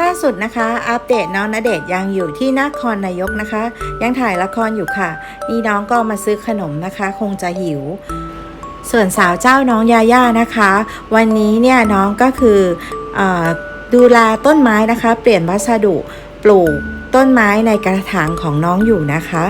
ล่าสุดนะคะ อัปเดตน้องณเดชน์ยังอยู่ที่นครนายกนะคะ ยังถ่ายละครอยู่ค่ะ นี่น้องก็มาซื้อขนมนะคะ คงจะหิว ส่วนสาวเจ้าน้องยาย่านะคะ วันนี้เนี่ยน้องก็คืออดูแลต้นไม้นะคะ เปลี่ยนวัสดุปลูกต้นไม้ในกระถางของน้องอยู่นะคะ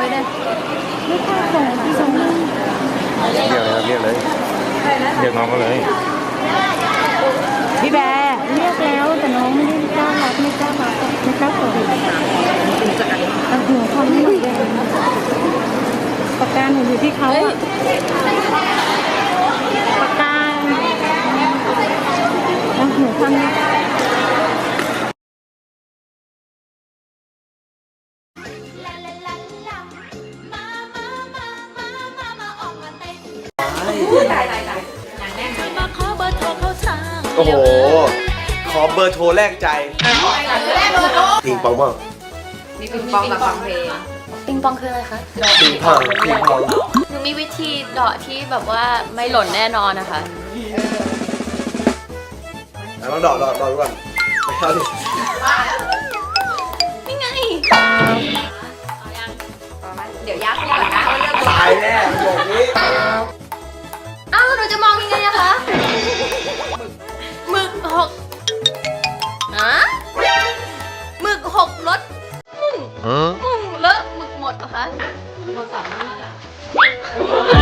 นี่ไงส่งไปเลยเรียกเลยครับเรียกเลยเรียกน้องเขาเลยพี่แบร์เรียกแล้วแต่น้องไม่ได้กล้ารับไม่กล้ารับไม่กล้าเปิดแต่หัวเขาไม่หมดเลยปากกาหนูอยู่ที่เขาอะ โอ้โห ขอเบอร์โทรแลกใจปิงปองบ้ามีปิงปองกับฟังเพลงปิงปองคืออะไรคะปิงพังปิงปองหนูมีวิธีเดาะที่แบบว่าไม่หล่นแน่นอนนะคะลองเดอกดอกดอกดูก่อนไปเข้าดินี่ไงเดี๋ยวยักษ์ก่อนนะตายแน่ Oh,